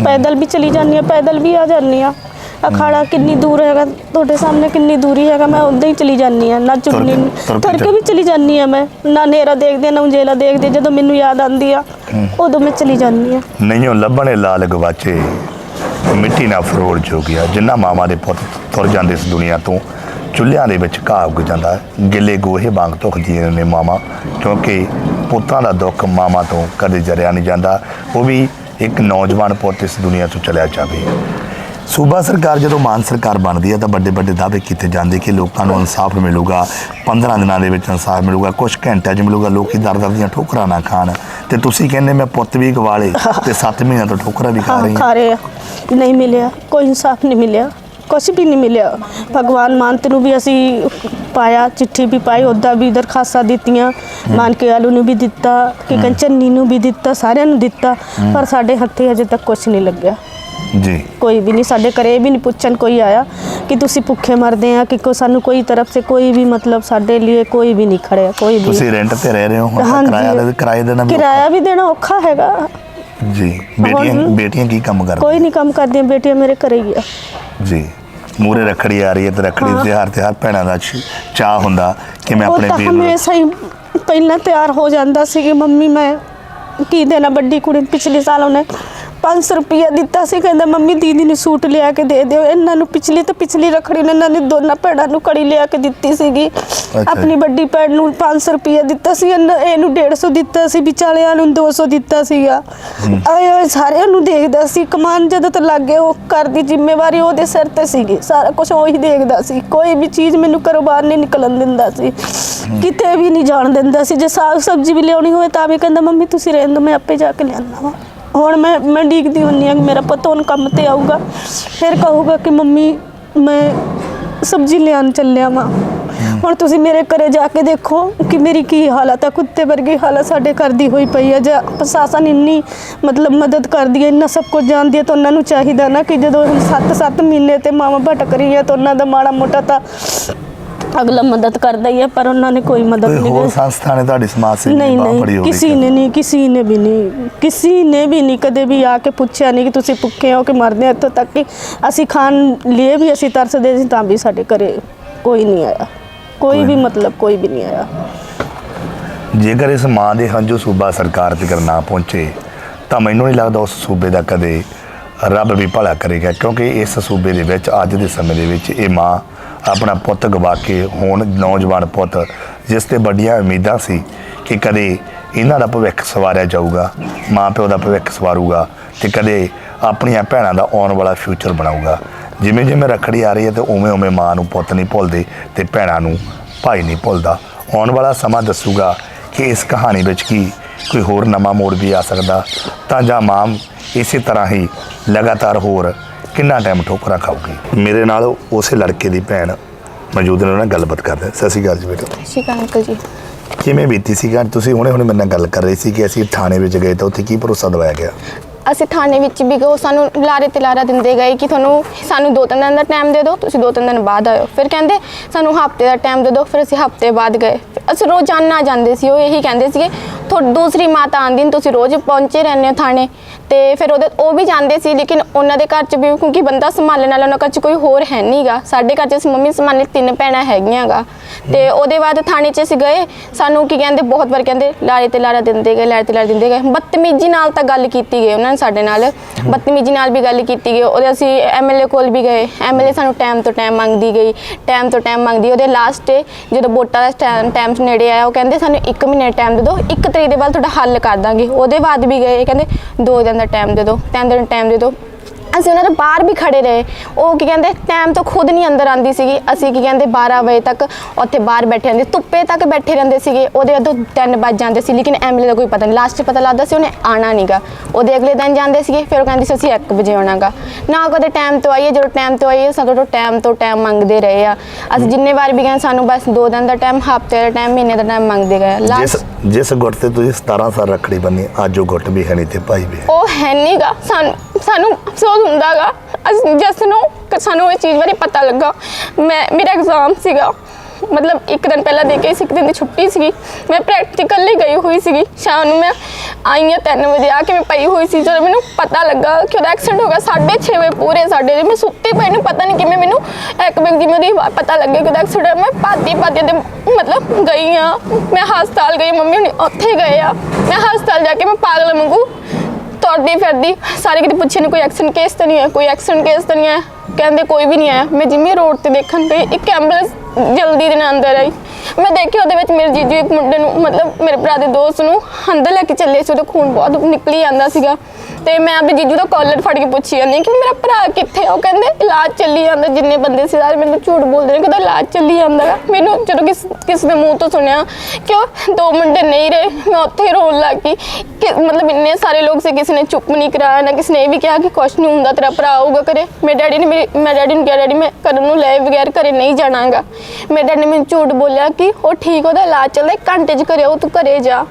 ਪੈਦਲ ਵੀ ਚਲੀ ਜਾਂਦੀ ਆ ਪੈਦਲ ਵੀ ਆ ਜਾਂਦੀ ਆ ਅਖਾੜਾ ਕਿੰਨੀ ਦੂਰ ਹੈਗਾ ਤੁਹਾਡੇ ਸਾਹਮਣੇ ਕਿੰਨੀ ਦੂਰੀ ਹੈਗਾ ਮੈਂ ਉਦਾਂ ਹੀ ਚਲੀ ਜਾਂਦੀ ਆ ਨਾ ਚੁੰਨੀ ਤੁਰ ਕੇ ਤੁਰ ਕੇ ਚੱਲ- ਵੀ ਚਲੀ ਜਾਂਦੀ ਆ ਮੈਂ ਨਾ ਨੇਰਾ ਦੇਖਦੇ ਨਾ ਉਜੇਲਾ ਦੇਖਦੇ ਜਦੋਂ ਮੈਨੂੰ ਯਾਦ ਆਉਂਦੀ ਆ ਉਦੋਂ ਮੈਂ ਚਲੀ ਜਾਂਦੀ ਆ ਨਹੀਂ ਉਹ ਲੱਭਣੇ ਲਾਲ ਗਵਾਚੇ ਮਿੱਟੀ ਨਾਲ ਫਰੋੜ ਜੋ ਗਿਆ ਜਿੰਨਾ ਮਾਵਾਂ ਦੇ ਪੁੱਤ ਤੁਰ ਜਾਂਦੇ ਇਸ ਦੁਨੀਆ ਤੋਂ ਚੁੱਲ੍ਹਿਆਂ ਦੇ ਵਿੱਚ ਘਾਹ ਉੱਗ ਜਾਂਦਾ ਹੈ। ਗਿੱਲੇ ਗੋਹੇ ਵਾਂਗ ਧੁਖਦੀਆਂ ਨੇ ਮਾਵਾਂ ਕਿਉਂਕਿ ਪੁੱਤਾਂ ਦਾ ਦੁੱਖ ਮਾਵਾਂ ਤੋਂ ਕਦੇ ਜਰਿਆ ਨਹੀਂ ਜਾਂਦਾ ਉਹ ਵੀ ਇੱਕ ਨੌਜਵਾਨ ਪੁੱਤ ਇਸ ਦੁਨੀਆ ਤੋਂ ਚਲਿਆ ਜਾਵੇ ਸੂਬਾ ਸਰਕਾਰ ਜਦੋਂ ਮਾਨ ਸਰਕਾਰ ਬਣਦੀ ਹੈ ਤਾਂ ਵੱਡੇ ਵੱਡੇ ਦਾਅਵੇ ਕੀਤੇ ਜਾਂਦੇ ਕਿ ਲੋਕਾਂ ਨੂੰ ਇਨਸਾਫ ਮਿਲੂਗਾ 15 ਦਿਨਾਂ ਦੇ ਵਿੱਚ ਇਨਸਾਫ ਮਿਲੂਗਾ ਕੁਝ ਘੰਟਿਆਂ 'ਚ ਮਿਲੂਗਾ ਲੋਕੀ ਦਰ ਦਰ ਦੀਆਂ ਠੋਕਰਾਂ ਨਾ ਖਾਣ। ਤੇ ਤੁਸੀਂ ਕਹਿੰਦੇ ਮੈਂ ਪੁੱਤ ਵੀ ਗਵਾਲੇ ਤੇ 7 ਮਹੀਨਿਆਂ ਤੋਂ ਠੋਕਰਾਂ ਵੀ ਖਾ ਰਹੀ ਹਾਂ। ਖਾ ਰਹੇ ਆ। ਨਹੀਂ ਮਿਲਿਆ ਕੋਈ ਇਨਸਾਫ ਨਹੀਂ ਮਿਲਿਆ ਕੁਛ ਵੀ ਨਹੀਂ ਮਿਲਿਆ। ਭਗਵਾਨ ਮਾਨਤ ਨੂੰ ਵੀ ਅਸੀਂ ਪਾਇਆ ਚਿੱਠੀ ਵੀ ਪਾਈ ਉਹਦਾ ਵੀ ਦਰਖਾਸਤਾਂ ਦਿੱਤੀਆਂ ਮਾਨਕੇ ਵਾਲੂ ਨੂੰ ਵੀ ਦਿੱਤਾ ਕਿ ਕੰਚਨੀ ਨੂੰ ਵੀ ਦਿੱਤਾ ਸਾਰਿਆਂ ਨੂੰ ਦਿੱਤਾ ਪਰ ਸਾਡੇ ਹੱਥੇ ਅਜੇ ਤੱਕ ਕੁਛ ਨਹੀਂ ਲੱਗਿਆ। ਜੀ। ਕੋਈ ਵੀ ਨਹੀਂ ਸਾਡੇ ਘਰੇ ਵੀ ਨਹੀਂ ਪੁੱਛਣ ਕੋਈ ਆਇਆ ਕਿ ਤੁਸੀਂ ਭੁੱਖੇ ਮਰਦੇ ਆ ਕਿ ਕੋ ਸਾਨੂੰ ਕੋਈ ਤਰਫ ਸੇ ਕੋਈ ਵੀ ਮਤਲਬ ਸਾਡੇ ਲਈ ਕੋਈ ਵੀ ਨਹੀਂ ਖੜਿਆ ਕੋਈ ਵੀ ਤੁਸੀਂ ਰੈਂਟ ਤੇ ਰਹਿ ਰਹੇ ਹੋ ਹੁਣ ਹਾਂਜੀ। ਕਿਰਾਇਆ ਦੇ ਕਿਰਾਏ ਦੇਣਾ ਵੀ ਕਿਰਾਇਆ ਵੀ ਦੇਣਾ ਔਖਾ ਹੈਗਾ। ਔਖਾ। ਜੀ। ਬੇਟੀਆਂ ਹੁਣ- ਬੇਟੀਆਂ ਕੀ ਕੰਮ ਕੋਈ ਕਰਦੀਆਂ ਨਹੀਂ ਕੰਮ ਕਰਦੀਆਂ ਬੇਟੀਆਂ ਮੇਰੇ ਘਰੇ ਹੀ ਆ। ਜੀ। ਮੂਰੇ ਰੱਖੜੀ ਆ ਰਹੀ ਹੈ ਤੇ ਰੱਖੜੀ ਦੇ ਤਿਉਹਾਰ ਤੇ ਹਰ ਭੈਣਾਂ ਦਾ ਚ- ਚਾਅ ਹੁੰਦਾ ਕਿ ਮੈਂ ਉਹ ਆਪਣੇ ਤਾਂ ਵੀਰ ਨੂੰ ਹਮੇਸ਼ਾ ਹੀ ਪਹਿਲਾਂ ਤਿਆਰ ਹੋ ਜਾਂਦਾ ਸੀ ਕਿ ਮੰਮੀ ਮੈਂ ਕੀ ਦੇਣਾ ਵੱਡੀ ਕੁੜੀ ਨੂੰ ਪਿਛਲੇ ਸਾਲ ਉਹਨੇ 500 ਰੁਪਇਆ ਦਿੱਤਾ ਸੀ ਕਹਿੰਦਾ ਮੰਮੀ ਦੀਦੀ ਨੂੰ ਸੂਟ ਲਿਆ ਕੇ ਦੇ ਦਿਓ। ਇਹਨਾਂ ਨੂੰ ਪਿਛਲੀ ਤੇ ਪਿਛਲੀ ਰੱਖੜੀ ਨੂੰ ਇਹਨਾਂ ਨੇ ਦੋਨਾਂ ਭੈਣਾਂ ਨੂੰ ਕੜੀ ਲਿਆ ਕੇ ਦਿੱਤੀ ਸੀਗੀ। ਆਪਣੀ ਵੱਡੀ ਭੈਣ ਨੂੰ 500 ਰੁਪਇਆ ਦਿੱਤਾ ਸੀ ਇਹਨਾਂ- ਇਹਨੂੰ 150 ਦਿੱਤਾ ਸੀ ਵਿਚਾਲਿਆਂ ਨੂੰ 200 ਦਿੱਤਾ ਸੀਗਾ। ਆਏ ਹੋਏ ਸਾਰਿਆਂ ਨੂੰ ਦੇਖਦਾ ਸੀ ਕਮਾਨ ਜਦੋਂ ਤੱਕ ਲੱਗੇ ਉਹ ਘਰ ਦੀ ਜ਼ਿੰਮੇਵਾਰੀ ਉਹਦੇ ਸਿਰ ਤੇ ਸੀਗੀ। ਸਾਰਾ ਕੁਝ ਉਹੀ ਦੇਖਦਾ ਸੀ। ਕੋਈ ਵੀ ਚੀਜ਼ ਮੈਨੂੰ ਘਰੋਂ ਬਾਹਰ ਨਹੀਂ ਨਿਕਲਣ ਦਿੰਦਾ ਸੀ। ਕਿਤੇ ਵੀ ਨਹੀਂ ਜਾਣ ਦਿੰਦਾ ਸੀ। ਜੇ ਸਾਗ ਸਬਜ਼ੀ ਵੀ ਲਿਆਉਣੀ ਹੋਵੇ ਤਾਂ ਵੀ ਕਹਿੰਦਾ ਮੰਮੀ ਤੁਸੀਂ ਰਹਿਣ ਦਿਓ ਮੈਂ ਆਪੇ ਜਾ ਕੇ ਲਿਆਉਣਾ ਵਾ। ਹੁਣ ਮੈਂ ਮੈਂ ਡੀਕਦੀ ਹੁੰਨੀ ਆ ਕਿ ਮੇਰਾ ਪੁੱਤ ਹੁਣ ਕੰਮ ਤੇ ਆਊਗਾ। ਫਿਰ ਕਹੂਗਾ ਕਿ ਮੰਮੀ ਮੈਂ ਸਬਜ਼ੀ ਲਿਆਉਣ ਚੱਲਿਆ ਵਾਂ। ਹੁਣ ਤੁਸੀਂ ਮੇਰੇ ਘਰੇ ਜਾ ਕੇ ਦੇਖੋ ਕਿ ਮੇਰੀ ਕੀ ਹਾਲਤ ਹੈ ਕੁੱਤੇ ਵਰਗੀ ਹਾਲਤ ਸਾਡੇ ਘਰ ਦੀ ਹੋਈ ਪਈ ਹੈ ਜੇ ਪ੍ਰਸ਼ਾਸਨ ਇੰਨੀ ਮਤਲਬ ਮਦਦ ਕਰਦੀ ਹੈ ਇੰਨਾ ਸਭ ਕੁਝ ਜਾਣਦੀ ਹੈ ਤਾਂ ਉਹਨਾਂ ਨੂੰ ਚਾਹੀਦਾ ਨਾ ਕਿ ਜਦੋਂ 7-7 ਮਹੀਨੇ ਤੇ ਮਾਵਾਂ ਭਟਕ ਰਹੀ ਹੈ ਤਾਂ ਉਹਨਾਂ ਦਾ ਮਾੜਾ ਮੋਟਾ ਤਾਂ ਅਗਲਾ ਮਦਦ ਕਰਦਾ ਹੀ ਹੈ ਪਰ ਉਹਨਾਂ ਨੇ ਕੋਈ ਮਦਦ ਕੋਈ ਨਹੀਂ ਹੋਰ ਕੀਤੀ ਸੰਸਥਾ ਨੇ ਤੁਹਾਡੀ ਸਮਾਜ ਸੇਵੀ ਨਹੀਂ ਦੀ ਬਾਹ ਫੜੀ ਨਹੀਂ ਹੋਵੇ ਕਿਸੇ ਨੇ ਨਹੀਂ ਕਿਸੇ ਨੇ ਵੀ ਨਹੀਂ ਕਿਸੇ ਨੇ ਵੀ ਨਹੀਂ ਕਦੇ ਵੀ ਆ ਕੇ ਪੁੱਛਿਆ ਨਹੀਂ ਕਿ ਤੁਸੀਂ ਭੁੱਖੇ ਹੋ ਕਿ ਮਰਦੇ ਹੋ। ਇੱਥੋਂ ਤੱਕ ਕਿ ਅਸੀਂ ਖਾਣ ਲਈ ਵੀ ਅਸੀਂ ਤਰਸਦੇ ਸੀ ਤਾਂ ਵੀ ਸਾਡੇ ਘਰੇ ਕੋਈ ਨਹੀਂ ਆਇਆ। ਕੋਈ ਵੀ ਮਤਲਬ ਕੋਈ ਵੀ ਨਹੀਂ ਆਇਆ। ਜੇਕਰ ਇਸ ਮਾਂ ਦੇ ਹੰਝੂ ਸੂਬਾ ਸਰਕਾਰ ਤੱਕ ਨਾ ਪਹੁੰਚੇ ਤਾਂ ਮੈਨੂੰ ਨਹੀਂ ਲੱਗਦਾ ਉਸ ਸੂਬੇ ਦਾ ਕਦੇ ਰੱਬ ਵੀ ਭਲਾ ਕਰੇਗਾ ਕਿਉਂਕਿ ਇਸ ਸੂਬੇ ਦੇ ਵਿੱਚ ਅੱਜ ਦੇ ਸਮੇਂ ਦੇ ਵਿੱਚ ਇਹ ਮਾਂ ਆਪਣਾ ਪੁੱਤ ਗਵਾ ਕੇ ਹੁਣ ਨੌਜਵਾਨ ਪੁੱਤ, ਜਿਸ ਤੇ ਵੱਡੀਆਂ ਉਮੀਦਾਂ ਸੀ ਕਿ ਕਦੇ ਇਹਨਾਂ ਦਾ ਭਵਿੱਖ ਸਵਾਰਿਆ ਜਾਊਗਾ, ਮਾਂ ਪਿਓ ਦਾ ਭਵਿੱਖ ਸਵਾਰੂਗਾ ਤੇ ਕਦੇ ਆਪਣੀਆਂ ਭੈਣਾਂ ਦਾ ਆਉਣ ਵਾਲਾ ਫਿਊਚਰ ਬਣਾਊਗਾ। ਜਿਵੇਂ ਜਿਵੇਂ ਰੱਖੜੀ ਆ ਰਹੀ ਹੈ ਤੇ ਉਵੇਂ ਉਵੇਂ ਮਾਂ ਨੂੰ ਪੁੱਤ ਨਹੀਂ ਭੁੱਲਦੇ ਤੇ ਭੈਣਾਂ ਨੂੰ ਭਾਈ ਨਹੀਂ ਭੁੱਲਦਾ। ਆਉਣ ਵਾਲਾ ਸਮਾਂ ਦੱਸੂਗਾ ਕਿ ਇਸ ਕਹਾਣੀ ਵਿੱਚ ਕੀ, ਕੋਈ ਹੋਰ ਨਵਾਂ ਮੋੜ ਵੀ ਆ ਸਕਦਾ। ਤਾਂ ਜਾਂ ਮਾਂ ਇਸੇ ਤਰ੍ਹਾਂ ਹੀ ਲਗਾਤਾਰ ਹੋਰ ਕਿੰਨਾ ਟਾਈਮ ਠੋਕਰਾਂ ਖਾਊਗੀ? ਮੇਰੇ ਨਾਲ ਉਸੇ ਲੜਕੇ ਦੀ ਭੈਣ ਮੌਜੂਦ ਨੇ ਉਹਨਾਂ ਨਾਲ ਗੱਲਬਾਤ ਕਰਦੇ। ਸਤਿ ਸ਼੍ਰੀ ਅਕਾਲ ਜੀ ਬੇਟਾ। ਸ਼ਿਕਾ ਅੰਕਲ ਜੀ। ਕਿਵੇਂ ਬੀਤੀ ਸੀਗਾ ਤੁਸੀਂ ਹੁਣੇ ਹੁਣੇ ਮੇਰੇ ਨਾਲ ਗੱਲ ਕਰ ਰਹੇ ਸੀ ਕਿ ਅਸੀਂ ਥਾਣੇ ਵਿੱਚ ਗਏ ਤਾਂ ਉੱਥੇ ਕੀ ਭਰੋਸਾ ਦਵਾਇਆ ਗਿਆ? ਅਸੀਂ ਥਾਣੇ ਵਿੱਚ ਵੀ ਗਏ ਉਹ ਸਾਨੂੰ ਲਾਰੇ ਤੇ ਲਾਰਾ ਦਿੰਦੇ ਗਏ ਕਿ ਤੁਹਾਨੂੰ ਸਾਨੂੰ ਦੋ ਤਿੰਨ ਦਿਨ ਦਾ ਟਾਈਮ ਦੇ ਦਿਓ ਤੁਸੀਂ ਦੋ ਤਿੰਨ ਦਿਨ ਬਾਅਦ ਆਇਓ। ਫਿਰ ਕਹਿੰਦੇ ਸਾਨੂੰ ਹਫ਼ਤੇ ਦਾ ਟਾਈਮ ਦੇ ਦਿਓ ਫਿਰ ਅਸੀਂ ਹਫ਼ਤੇ ਬਾਅਦ ਗਏ। ਅਸੀਂ ਰੋਜ਼ਾਨਾ ਜਾਂਦੇ ਸੀ ਉਹ ਇਹੀ ਕਹਿੰਦੇ ਸੀਗੇ ਤੁਹਾਡੀ ਦੂਸਰੀ ਮਾਤਾ ਆਂਦੀ ਤੁਸੀਂ ਰੋਜ਼ ਪਹੁੰਚੇ ਰਹਿੰਦੇ ਹੋ ਥਾਣੇ। ਤੇ ਫਿਰ ਉਹਦੇ ਉਹ ਵੀ ਜਾਂਦੇ ਸੀ ਲੇਕਿਨ ਉਹਨਾਂ ਦੇ ਘਰ 'ਚ ਵੀ ਕਿਉਂਕਿ ਬੰਦਾ ਸੰਭਾਲਣ ਵਾਲਾ ਉਹਨਾਂ ਘਰ 'ਚ ਕੋਈ ਹੋਰ ਹੈ ਨਹੀਂਗਾ ਸਾਡੇ ਘਰ 'ਚ ਅਸੀਂ ਮੰਮੀ ਸੰਭਾਲਣ ਤਿੰਨ ਭੈਣਾਂ ਹੈਗੀਆਂਗਾ ਤੇ ਉਹਦੇ ਬਾਅਦ ਥਾਣੇ 'ਚ ਅਸੀਂ ਗਏ। ਸਾਨੂੰ ਕੀ ਕਹਿੰਦੇ ਬਹੁਤ ਵਾਰ ਕਹਿੰਦੇ ਲਾਰੇ ਤੇ ਲਾਰਾ ਦਿੰਦੇ ਗਏ ਲਾਰੇ ਤੇ ਲਾਰਾ ਦਿੰਦੇ ਗਏ। ਬਦਤਮੀਜੀ ਨਾਲ ਤਾਂ ਗੱਲ ਕੀਤੀ ਗਈ ਉਹਨਾਂ ਨੇ ਸਾਡੇ ਨਾਲ। ਬਦਤਮੀਜੀ ਨਾਲ ਵੀ ਗੱਲ ਕੀਤੀ ਗਈ। ਉਹਦੇ ਅਸੀਂ ਐਮਐਲਏ ਕੋਲ ਵੀ ਗਏ। ਐਮਐਲਏ ਸਾਨੂੰ ਟਾਈਮ ਤੋਂ ਟਾਈਮ ਮੰਗਦੀ ਗਈ। ਟਾਈਮ ਤੋਂ ਟਾਈਮ ਮੰਗਦੀ। ਉਹਦੇ ਲਾਸਟ ਤੇ ਜਦੋਂ ਵੋਟਾਂ ਦਾ ਟਾਈਮ ਨੇੜੇ ਆਇਆ ਉਹ ਕਹਿੰਦੇ ਸਾਨੂੰ 1 ਮਹੀਨੇ ਟਾਈਮ ਦੇ ਦਿਓ। ਇੱਕ ਤਰੀਕ ਦੇ ਬਾਅਦ ਤੁਹਾਡਾ ਹੱਲ ਕਰ ਦਾਂਗੇ। ਉਹਦੇ ਬਾਅਦ ਵੀ ਗਏ। ਕਹਿੰਦੇ ਦੋ ਦਿਨ ਦਾ ਟਾਈਮ ਦੇ ਦਿਓ ਤਿੰਨ ਦਿਨ ਟਾਈਮ ਦੇ ਦਿਓ। ਅਸੀਂ ਉਹਨਾਂ ਦੇ ਬਾਹਰ ਵੀ ਖੜੇ ਰਹੇ। ਉਹ ਕੀ ਕਹਿੰਦੇ ਟਾਈਮ ਤੋਂ ਖੁਦ ਨਹੀਂ ਅੰਦਰ ਆਂਦੀ ਸੀਗੀ। ਅਸੀਂ ਕੀ ਕਹਿੰਦੇ 12 ਵਜੇ ਤੱਕ ਉੱਥੇ ਬਾਹਰ ਬੈਠੇ ਰਹਿੰਦੇ। ਧੁੱਪੇ ਤੱਕ ਬੈਠੇ ਰਹਿੰਦੇ ਸੀਗੇ। ਉਹਦੇ ਉਦੋਂ 3 ਵੱਜ ਜਾਂਦੇ ਸੀ। ਲੇਕਿਨ ਐਮਐਲਏ ਦਾ ਕੋਈ ਪਤਾ ਨਹੀਂ। ਲਾਸਟ 'ਚ ਪਤਾ ਲੱਗਦਾ ਸੀ ਉਹਨੇ ਆਣਾ ਨਹੀਂਗਾ ਉਹਦੇ ਅਗਲੇ ਦਿਨ ਜਾਂਦੇ ਸੀਗੇ। ਫਿਰ ਉਹ ਕਹਿੰਦੀ ਸੀ ਅਸੀਂ 1 ਵਜੇ ਆਉਣਾਗਾ ਨਾ ਕਦੇ ਟਾਈਮ ਤੋਂ ਆਈਏ। ਜਦੋਂ ਟਾਈਮ ਤੋਂ ਆਈਏ ਸਾਡੇ ਤੋਂ ਟਾਈਮ ਤੋਂ ਟਾਈਮ ਮੰਗਦੇ ਰਹੇ ਆ। ਅਸੀਂ ਜਿੰਨੇ ਵਾਰ ਵੀ ਗਏ ਸਾਨੂੰ ਬਸ 2 ਦਿਨ ਦਾ ਟਾਈਮ ਹਫ਼ਤੇ ਦਾ ਟਾਈਮ ਮਹੀਨੇ ਦਾ ਟਾਈਮ ਮੰਗਦੇ ਗਏ। ਜਿਸ ਲਾਸਟ ਜਿਸ ਗੁੱਟ ਤੇ ਤੁਸੀਂ 17 ਸਾਲ ਰੱਖੜੀ ਬੰਨੀ ਅੱਜ ਉਹ ਗੁੱਟ ਵੀ ਹੈ ਨਹੀਂ ਤੇ ਭਾਈ ਵੀ ਹੈ। ਉਹ ਹੈ ਨਹੀਂਗਾ ਸਾਨੂੰ ਸਾਨੂੰ ਅਫਸੋਸ ਹੁੰਦਾਗਾ। ਅਸੀਂ ਜਿਸ ਨੂੰ ਸਾਨੂੰ ਇਹ ਚੀਜ਼ ਬਾਰੇ ਪਤਾ ਲੱਗਾ। ਮੈਂ, ਮੇਰਾ ਐਗਜ਼ਾਮ ਸੀਗਾ। ਮਤਲਬ ਇੱਕ ਦਿਨ ਪਹਿਲਾਂ ਦੇ ਕੇ ਇੱਕ ਦਿਨ ਦੀ ਛੁੱਟੀ ਸੀਗੀ। ਮੈਂ ਪ੍ਰੈਕਟੀਕਲ ਲਈ ਗਈ ਹੋਈ ਸੀਗੀ। ਸ਼ਾਮ ਨੂੰ ਮੈਂ ਆਈ ਹਾਂ 3 ਵਜੇ, ਆ ਕੇ ਮੈਂ ਪਈ ਹੋਈ ਸੀ। ਜਦੋਂ ਮੈਨੂੰ ਪਤਾ ਲੱਗਾ ਕਿ ਉਹਦਾ ਐਕਸੀਡੈਂਟ ਹੋ ਗਿਆ 6:30 ਵਜੇ ਪੂਰੇ ਸਾਡੇ ਜੇ ਮੈਂ ਸੁੱਤੀ ਪਈ ਨੂੰ, ਪਤਾ ਨਹੀਂ ਕਿਵੇਂ ਮੈਨੂੰ ਇੱਕ ਵਜੇ ਜਿਵੇਂ ਦੀ ਪਤਾ ਲੱਗਿਆ ਕਿ ਉਹਦਾ ਐਕਸੀਡੈਂਟ ਮੈਂ ਪਾਤੀ ਪਾਤੀ ਦੇ ਮਤਲਬ ਗਈ ਆ ਮੈਂ ਹਸਪਤਾਲ ਗਈ, ਮੰਮੀ ਹੁਣੀ ਉੱਥੇ ਗਏ ਆ। ਮੈਂ ਹਸਪਤਾਲ ਜਾ ਕੇ ਮੈਂ ਪਾਗਲ ਵਾਂਗੂ ਤੁਰਦੀ ਫਿਰਦੀ। ਸਾਰੇ ਕਿਤੇ ਪੁੱਛੇ ਨੇ, ਕੋਈ ਐਕਸੀਡੈਂਟ ਕੇਸ ਤਾਂ ਨਹੀਂ ਹੈ ਕੋਈ ਐਕਸੀਡੈਂਟ ਕੇਸ ਤਾਂ ਨਹੀਂ ਹੈ ਕਹਿੰਦੇ ਕੋਈ ਵੀ ਨਹੀਂ ਆਇਆ। ਮੈਂ ਜਿਵੇਂ ਰੋਡ ਤੇ ਦੇਖਣ ਗਈ, ਇੱਕ ਐਂਬੂਲੈਂਸ ਜਲਦੀ ਦੇ ਨਾਲ ਅੰਦਰ ਆਈ। ਮੈਂ ਦੇਖਿਆ ਉਹਦੇ ਵਿੱਚ ਮੇਰੇ ਜੀਜੂ ਇੱਕ ਮੁੰਡੇ ਨੂੰ, ਮਤਲਬ ਮੇਰੇ ਭਰਾ ਦੇ ਦੋਸਤ ਨੂੰ ਅੰਦਰ ਲੈ ਕੇ ਚੱਲੇ ਸੀ, ਉਹਦਾ ਖੂਨ ਬਹੁਤ ਨਿਕਲੀ ਜਾਂਦਾ ਸੀਗਾ। ਤੇ ਮੈਂ ਆਪਣੇ ਜੀਜੂ ਦਾ ਕਾਲਰ ਫੜ ਕੇ ਪੁੱਛੀ ਜਾਂਦੀ ਕਿ ਮੇਰਾ ਭਰਾ ਕਿੱਥੇ ਆ? ਉਹ ਕਹਿੰਦੇ ਇਲਾਜ ਚੱਲੀ ਜਾਂਦਾ, ਜਿੰਨੇ ਬੰਦੇ ਸੀ ਸਾਰੇ ਮੈਨੂੰ ਝੂਠ ਬੋਲਦੇ ਨੇ ਕਿ ਇਲਾਜ ਚੱਲੀ ਜਾਂਦਾ ਗਾ। ਮੈਨੂੰ ਜਦੋਂ ਕਿਸ ਕਿਸ ਦੇ ਮੂੰਹ ਤੋਂ ਸੁਣਿਆ ਕਿ ਉਹ ਦੋ ਮੁੰਡੇ ਨਹੀਂ ਰਹੇ, ਮੈਂ ਉੱਥੇ ਹੀ ਰੋਣ ਲੱਗ ਗਈ। ਕਿ ਮਤਲਬ ਇੰਨੇ ਸਾਰੇ ਲੋਕ ਸੀ, ਕਿਸੇ ਨੇ ਚੁੱਪ ਨਹੀਂ ਕਰਾਇਆ, ਨਾ ਕਿਸੇ ਨੇ ਇਹ ਵੀ ਕਿਹਾ ਕਿ ਕੁਛ ਨਹੀਂ ਹੁੰਦਾ, ਤੇਰਾ ਭਰਾ ਆਊਗਾ ਘਰੇ। ਮੇਰੇ ਡੈਡੀ ਨੇ ਮੇਰੀ, ਮੈਂ ਡੈਡੀ ਨੂੰ ਕਿਹਾ, ਡੈਡੀ, ਮੈਂ ਕਰਨ ਨੂੰ ਲੈ ਬਗੈਰ ਘਰੇ ਨਹੀਂ ਜਾਣਾਗਾ। ਮੇਰੇ ਡੈਡੀ ਨੇ ਮੈਨੂੰ ਝੂਠ ਬੋਲਿਆ ਕਿ ਉਹ ਠੀਕ ਉਹਦਾ ਇਲਾਜ ਚੱਲਦਾ ਇੱਕ ਘੰਟੇ 'ਚ ਘਰੇ ਉਹ ਤੂੰ ਘਰੇ ਜਾ।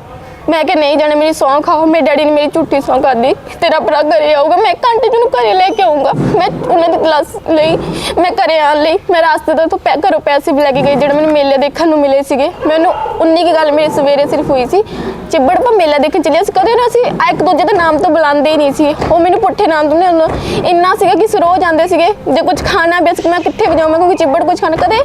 ਮੈਂ ਕਿਹਾ, ਨਹੀਂ ਜਾਣਾ, ਮੇਰੀ ਸੌਂ ਖਾਓ। ਮੇਰੇ ਡੈਡੀ ਨੇ ਮੇਰੀ ਝੂਠੀ ਸੌਂ ਖਾਦੀ ਤੇਰਾ ਭਰਾ ਘਰੇ ਆਊਗਾ। ਮੈਂ ਇੱਕ ਘੰਟੇ 'ਚ ਉਹਨੂੰ ਘਰੇ ਲੈ ਕੇ ਆਊਂਗਾ। ਮੈਂ ਉਹਨਾਂ ਦੀ ਕਲਾਸ ਲਈ, ਮੈਂ ਘਰੇ ਆਉਣ ਲਈ, ਮੈਂ ਰਾਸਤੇ ਤੋਂ ਤੋਂ ਪੈ- ਘਰੋਂ ਪੈਸੇ ਵੀ ਲੈ ਕੇ ਗਈ, ਜਿਹੜੇ ਮੈਨੂੰ ਮੇਲੇ ਦੇਖਣ ਨੂੰ ਮਿਲੇ ਸੀਗੇ। ਮੈਨੂੰ ਉਨੀ ਕੀ ਗੱਲ ਮੇਰੀ ਸਵੇਰੇ ਸਿਰਫ ਹੋਈ ਸੀ, ਚਿੱਬੜ ਪਾ ਮੇਲਾ ਦੇਖਣ ਚੱਲੇ ਸੀ। ਕਦੇ ਨਾ ਅਸੀਂ ਇੱਕ ਦੂਜੇ ਦਾ ਨਾਮ ਤੋਂ ਬੁਲਾਉਂਦੇ ਹੀ ਨਹੀਂ ਸੀ। ਉਹ ਮੈਨੂੰ ਪੁੱਠੇ ਨਾਮ ਤੋਂ ਨਹੀਂ ਇੰਨਾ ਸੀਗਾ ਕਿ ਸਰੋਜ ਰੋਜ਼ ਆਉਂਦੇ ਸੀਗੇ, ਜੇ ਕੁਝ ਖਾਣਾ ਬੇਸ ਮੈਂ ਕਿੱਥੇ ਵੀ ਜਾਵਾਂ ਕਿਉਂਕਿ ਚਿੱਬੜ ਕੁਝ ਖਾਣਾ ਕਦੇ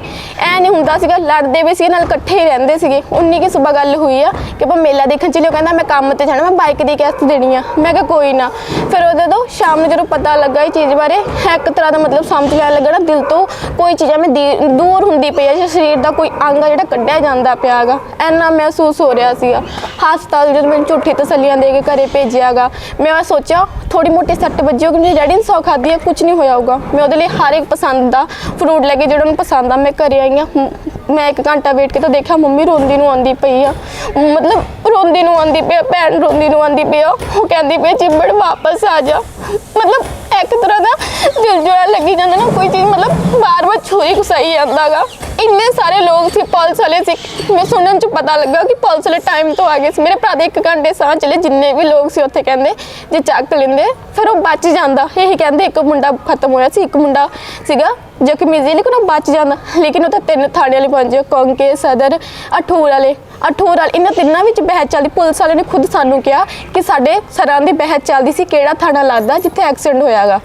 ਐ ਨਹੀਂ ਹੁੰਦਾ ਸੀਗਾ। ਲੜਦੇ ਵੀ ਸੀ, ਨਾਲ ਇਕੱਠੇ ਹੀ ਰਹਿੰਦੇ ਸੀਗੇ। ਉਨੀ ਕੀ ਸੁਬਾ ਗੱਲ ਹੋਈ ਆ ਕਿ ਆਪਾਂ ਮੇਲਾ ਦੇਖਣ ਚੱਲੇ ਉਹ ਕਹਿੰਦਾ ਮੈਂ ਕੰਮ ਤੇ ਜਾਣਾ, ਮੈਂ ਬਾਈਕ ਦੀ ਕਿਸ਼ਤ ਦੇਣੀ ਆ। ਮੈਂ ਕਿਹਾ ਕੋਈ ਨਾ। ਫਿਰ ਉਹ ਜਦੋਂ ਸ਼ਾਮ ਨੂੰ ਜਦੋਂ ਪਤਾ ਲੱਗਾ ਇਹ ਚੀਜ਼ ਬਾਰੇ ਹੈ ਇੱਕ ਤਰ੍ਹਾਂ ਦਾ ਮਤਲਬ ਸਮਝ ਲੈਣ ਲੱਗਾ ਨਾ ਦਿਲ ਤੋਂ ਕੋਈ ਚੀਜ਼ਾਂ ਮੈਂ ਦੀ- ਦੂਰ ਹੁੰਦੀ ਪਈ ਆ ਜਿਸ ਸਰੀਰ ਦਾ ਕੋਈ ਅੰਗ ਆ ਜਿਹੜਾ ਕੱਢਿਆ ਜਾਂਦਾ ਪਿਆਗਾ ਐਨਾ ਮਹਿਸੂਸ ਹੋ ਰਿਹਾ ਸੀਗਾ। ਹਸਪਤਾਲ ਜਦੋਂ ਮੈਨੂੰ ਝੂਠੀ ਤਸੱਲੀਆਂ ਦੇ ਕੇ ਘਰੇ ਭੇਜਿਆਗਾ ਮੈਂ ਉਹ ਸੋਚਿਆ ਥੋੜੀ ਮੋਟੀ ਸੱਟ ਵੱਜੀ ਹੋਗੀ ਮੇਰੇ ਡੈਡੀ ਨੇ ਸੌ ਖਾਧੀ ਹੈ ਕੁਝ ਨਹੀਂ ਹੋਇਆ ਹੋਊਗਾ। ਮੈਂ ਉਹਦੇ ਲਈ ਹਰ ਇੱਕ ਪਸੰਦ ਦਾ ਫਰੂਟ ਲੈ ਕੇ ਜਿਹੜਾ ਉਹਨੂੰ ਪਸੰਦ ਆ, ਮੈਂ ਘਰੇ ਆਈ ਹਾਂ। ਮੈਂ ਇੱਕ ਘੰਟਾ ਵੇਟ ਕੀਤਾ ਦੇਖਿਆ ਮੰਮੀ ਰੋਂਦੀ ਨੂੰ ਆਉਂਦੀ ਪਈ ਆ। ਮਤਲਬ ਰੋਂਦੀ ਨੂੰ ਆਉਂਦੀ ਪਈ ਆ ਭੈਣ ਰੋਂਦੀ ਨੂੰ ਆਉਂਦੀ ਪਈ ਆ। ਉਹ ਕਹਿੰਦੀ ਪਈ ਆ, ਚਿੰਬੜ ਵਾਪਸ ਆ ਜਾ। ਮਤਲਬ ਇੱਕ ਤਰ੍ਹਾਂ ਦਾ ਦਿਲ ਜੋੜਾ ਲੱਗੀ ਜਾਂਦਾ ਨਾ ਕੋਈ ਚੀਜ਼ ਮਤਲਬ ਬਾਰ-ਬਾਰ ਛੁਰੀ ਘੁਸਾਈ ਜਾਂਦਾਗਾ। ਇੰਨੇ ਸਾਰੇ ਲੋਕ ਸੀ ਪੁਲਿਸ ਵਾਲੇ ਸੀ। ਮੈਂ ਸੁਣਨ ਚ ਪਤਾ ਲੱਗਾ ਕਿ ਪੁਲਿਸ ਵਾਲੇ ਟਾਈਮ ਤੋਂ ਆ ਗਏ ਸੀ। ਮੇਰੇ ਭਰਾ ਦੇ ਇੱਕ ਘੰਟੇ ਸਾਹ ਚਲੇ ਜਿੰਨੇ ਵੀ ਲੋਕ ਸੀ ਉੱਥੇ ਕਹਿੰਦੇ ਜੇ ਚੱਕ ਲੈਂਦੇ ਫਿਰ ਉਹ ਬਚ ਜਾਂਦਾ। ਇਹੀ ਕਹਿੰਦੇ ਇੱਕ ਮੁੰਡਾ ਖਤਮ ਹੋਇਆ ਸੀ ਇੱਕ ਮੁੰਡਾ ਸੀਗਾ। ਜ਼ਖਮੀ ਸੀ ਲੇਕਿਨ ਬਚ ਜਾਂਦਾ ਲੇਕਿਨ ਉਹ ਤਾਂ ਤਿੰਨ ਥਾਣੇ ਵਾਲੇ ਪਹੁੰਚੇ ਕੌਂਕੇ ਸਦਰ, ਅਠੂਰ ਵਾਲੇ। ਅਠੂਰ ਵਾਲੇ, ਇਹਨਾਂ ਤਿੰਨਾਂ ਵਿੱਚ ਬਹਿਸ ਚੱਲਦੀ। ਪੁਲਿਸ ਵਾਲਿਆਂ ਨੇ ਖੁਦ ਸਾਨੂੰ ਕਿਹਾ ਕਿ ਸਾਡੇ ਸਰਾਂ ਦੀ ਬਹਿਸ ਚੱਲਦੀ ਸੀ ਕਿਹੜਾ ਥਾਣਾ ਲੱਗਦਾ ਜਿੱਥੇ ਐਕਸੀਡੈਂਟ ਹੋਇਆਗਾ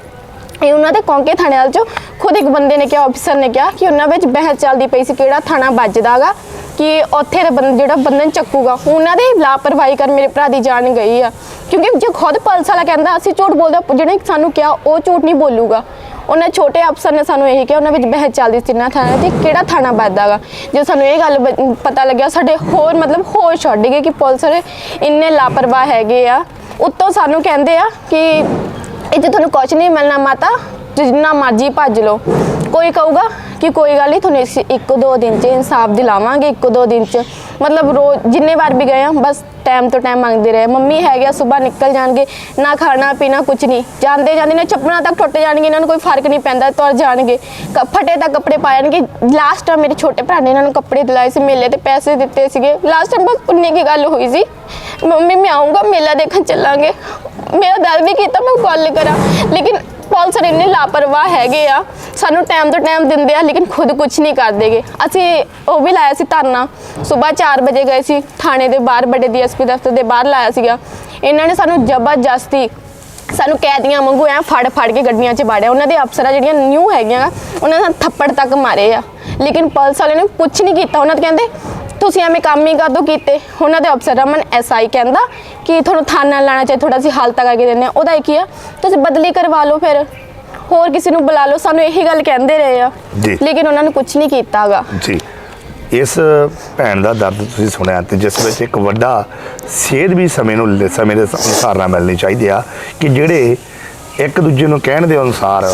ਇਹ ਉਹਨਾਂ ਦੇ ਕੌਂਕੇ ਥਾਣੇ ਵਾਲ ਚੋਂ ਖੁਦ ਇੱਕ ਬੰਦੇ ਨੇ ਕਿਹਾ ਆਫੀਸਰ ਨੇ ਕਿਹਾ ਕਿ ਉਹਨਾਂ ਵਿੱਚ ਬਹਿਸ ਚੱਲਦੀ ਪਈ ਸੀ ਕਿਹੜਾ ਥਾਣਾ ਵੱਜਦਾਗਾ ਕਿ ਉੱਥੇ ਦਾ ਬੰਦ, ਜਿਹੜਾ ਬੰਦਨ ਚੱਕੂਗਾ। ਉਹਨਾਂ ਦੇ ਲਾਪਰਵਾਹੀ ਕਰ ਮੇਰੇ ਭਰਾ ਦੀ ਜਾਨ ਗਈ ਆ। ਕਿਉਂਕਿ ਜੇ ਖੁਦ ਪੁਲਿਸ ਵਾਲਾ ਕਹਿੰਦਾ, ਅਸੀਂ ਝੂਠ ਬੋਲਦੇ ਜਿਹੜੇ ਸਾਨੂੰ ਕਿਹਾ, ਉਹ ਝੂਠ ਨਹੀਂ ਬੋਲੂਗਾ। ਉਹਨਾਂ ਛੋਟੇ ਅਫਸਰ ਨੇ ਸਾਨੂੰ ਇਹੀ ਕਿਹਾ, ਉਹਨਾਂ ਵਿੱਚ ਬਹਿਸ ਚੱਲਦੀ ਸੀ ਤਿੰਨਾਂ ਥਾਣਾ ਤੇ, ਕਿਹੜਾ ਥਾਣਾ ਵੱਜਦਾਗਾ ਜੇ ਸਾਨੂੰ ਇਹ ਗੱਲ ਪਤਾ ਲੱਗਿਆ, ਸਾਡੇ ਹੋਰ ਮਤਲਬ ਹੋਰ ਛੱਡ ਗਏ ਕਿ ਪੁਲਿਸ ਇੰਨੇ ਲਾਪਰਵਾਹ ਹੈਗੇ ਆ। ਉੱਤੋਂ ਸਾਨੂੰ ਕਹਿੰਦੇ ਆ ਕਿ ਇੱਥੇ ਤੁਹਾਨੂੰ ਕੁਝ ਨਹੀਂ ਮਿਲਣਾ ਮਾਤਾ ਜਿੰਨਾ ਮਰਜ਼ੀ ਭੱਜ ਲਓ। ਕੋਈ ਕਹੂਗਾ ਕਿ ਕੋਈ ਗੱਲ ਨਹੀਂ, ਤੁਹਾਨੂੰ ਇਸ ਇੱਕ ਦੋ ਦਿਨ 'ਚ ਇਨਸਾਫ ਦਿਲਾਵਾਂਗੇ, ਇੱਕ ਦੋ ਦਿਨ 'ਚ। ਮਤਲਬ ਰੋਜ਼ ਜਿੰਨੇ ਵਾਰ ਵੀ ਗਏ ਆ, ਬਸ ਟਾਈਮ ਤੋਂ ਟਾਈਮ ਮੰਗਦੇ ਰਹੇ। ਮੰਮੀ ਹੈਗੇ ਆ ਸਵੇਰ ਨਿਕਲ ਜਾਣਗੇ, ਨਾ ਖਾਣਾ ਪੀਣਾ ਕੁਝ ਨਹੀਂ। ਜਾਂਦੇ ਜਾਂਦੇ ਨੇ ਚੱਪਲਾਂ ਤੱਕ ਟੁੱਟ ਜਾਣਗੇ, ਇਹਨਾਂ ਨੂੰ ਕੋਈ ਫ਼ਰਕ ਨਹੀਂ ਪੈਂਦਾ, ਤੁਰ ਜਾਣਗੇ। ਕ- ਫਟੇ ਤੱਕ ਕੱਪੜੇ ਪਾ ਜਾਣਗੇ। ਲਾਸਟ ਟਾਈਮ ਮੇਰੇ ਛੋਟੇ ਭਰਾ ਨੇ ਇਹਨਾਂ ਨੂੰ ਕੱਪੜੇ ਦਿਲਾਏ ਸੀ, ਮੇਲੇ ਤੇ ਪੈਸੇ ਦਿੱਤੇ ਸੀਗੇ। ਲਾਸਟ ਟਾਈਮ ਬਸ ਉਨੇ ਕੀ ਗੱਲ ਹੋਈ ਸੀ। ਮੰਮੀ, ਮੈਂ ਆਉਂਗਾ ਮੇਲਾ ਦੇਖਣ ਚੱਲਾਂਗੇ। ਮੇਰਾ ਦਿਲ ਵੀ ਕੀਤਾ ਮੈਂ ਗੱਲ ਕਰਾਂ। ਲੇਕਿਨ ਪੁਲਿਸ ਵਾਲੇ ਇੰਨੇ ਲਾਪਰਵਾਹ ਹੈਗੇ ਆ, ਸਾਨੂੰ ਟਾਈਮ ਤੋਂ ਟਾਈਮ ਦਿੰਦੇ ਆ, ਲੇਕਿਨ ਖੁਦ ਕੁਝ ਨਹੀਂ ਕਰਦੇਗੇ ਅਸੀਂ ਉਹ ਵੀ ਲਾਇਆ ਸੀ ਧਰਨਾ, ਸਵੇਰ 4 ਵਜੇ ਗਏ ਸੀ, ਥਾਣੇ ਦੇ ਬਾਹਰ ਬੜੇ ਡੀਐਸਪੀ ਦਫ਼ਤਰ ਦੇ ਬਾਹਰ ਲਾਇਆ ਸੀਗਾ। ਇਹਨਾਂ ਨੇ ਸਾਨੂੰ ਜ਼ਬਰਦਸਤੀ ਸਾਨੂੰ ਕੈਦੀਆਂ ਵਾਂਗੂ ਐ ਫੜ ਫੜ ਕੇ ਗੱਡੀਆਂ 'ਚ ਬਾੜਿਆ ਉਹਨਾਂ ਦੇ ਅਫਸਰਾਂ ਜਿਹੜੀਆਂ ਨਿਊ ਹੈਗੀਆਂ, ਉਹਨਾਂ ਨੇ ਥੱਪੜ ਤੱਕ ਮਾਰੇ ਆ। ਲੇਕਿਨ ਪੁਲਿਸ ਵਾਲੇ ਨੇ ਕੁਝ ਨਹੀਂ ਕੀਤਾ। ਉਹਨਾਂ ਤੇ ਕਹਿੰਦੇ ਤੁਸੀਂ ਐਵੇਂ ਕੰਮ ਹੀ ਕਾਦੋਂ ਕੀਤੇ? ਉਹਨਾਂ ਦੇ ਅਫਸਰ ਰਮਨ ਐਸਆਈ ਕਹਿੰਦਾ ਕਿ ਤੁਹਾਨੂੰ ਥਾਣਾ ਲਾਣਾ ਚਾਹੀਦਾ ਥੋੜਾ ਸੀ ਹਾਲਤ ਕਰਕੇ ਦਿੰਦੇ ਆ ਉਹਦਾ ਕੀ ਆ? ਤੁਸੀਂ ਬਦਲੀ ਕਰਵਾ ਲਓ ਫਿਰ। ਹੋਰ ਕਿਸੇ ਨੂੰ ਬੁਲਾ ਲਓ ਸਾਨੂੰ ਇਹੀ ਗੱਲ ਕਹਿੰਦੇ ਰਹੇ ਆ। ਜੀ। ਲੇਕਿਨ ਉਹਨਾਂ ਨੇ ਕੁਝ ਨਹੀਂ ਕੀਤਾਗਾ। ਜੀ। ਇਸ ਭੈਣ ਦਾ ਦਰਦ ਤੁਸੀਂ ਸੁਣਿਆ ਤੇ ਜਿਸ ਵਿੱਚ ਇੱਕ ਵੱਡਾ ਸੇਧ ਵੀ ਸਮੇਂ ਨੂੰ ਲ- ਸਮੇਂ ਦੇ ਅਨੁਸਾਰ ਨਾਲ ਮਿਲਣੀ ਚਾਹੀਦੀ ਆ ਕਿ ਜਿਹੜੇ ਇੱਕ ਦੂਜੇ ਨੂੰ ਕਹਿਣ ਦੇ ਅਨੁਸਾਰ,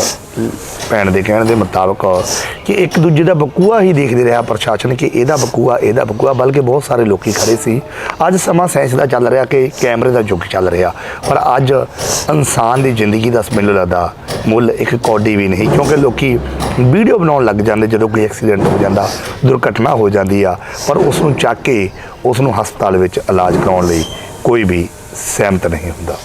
ਭੈਣ ਦੇ ਕਹਿਣ ਦੇ ਮੁਤਾਬਕ ਕਿ ਇੱਕ ਦੂਜੇ ਦਾ ਬਕੂਆ ਹੀ ਦੇਖਦੇ ਰਿਹਾ ਪ੍ਰਸ਼ਾਸਨ ਕਿ ਇਹਦਾ ਬਕੂਆ ਇਹਦਾ ਬਕੂਆ, ਬਲਕਿ ਬਹੁਤ ਸਾਰੇ ਲੋਕੀ ਖੜੇ ਸੀ। ਅੱਜ ਸਮਾਂ ਸਾਇੰਸ ਦਾ ਚੱਲ ਰਿਹਾ ਕਿ ਕੈਮਰੇ ਦਾ ਯੁੱਗ ਚੱਲ ਰਿਹਾ। ਪਰ ਅੱਜ ਇਨਸਾਨ ਦੀ ਜ਼ਿੰਦਗੀ ਦਾ ਮੈਨੂੰ ਲੱਗਦਾ ਮੁੱਲ ਇੱਕ ਕੌਡੀ ਵੀ ਨਹੀਂ, ਕਿਉਂਕਿ ਲੋਕੀ ਵੀਡੀਓ ਬਣਾਉਣ ਲੱਗ ਜਾਂਦੇ ਜਦੋਂ ਕੋਈ ਐਕਸੀਡੈਂਟ ਹੋ ਜਾਂਦਾ, ਦੁਰਘਟਨਾ ਹੋ ਜਾਂਦੀ ਆ। ਪਰ ਉਸ ਨੂੰ ਚੱਕ ਕੇ ਉਸ ਨੂੰ ਹਸਪਤਾਲ ਵਿੱਚ ਇਲਾਜ ਕਰਾਉਣ ਲਈ ਕੋਈ ਵੀ ਸਹਿਮਤ ਨਹੀਂ ਹੁੰਦਾ।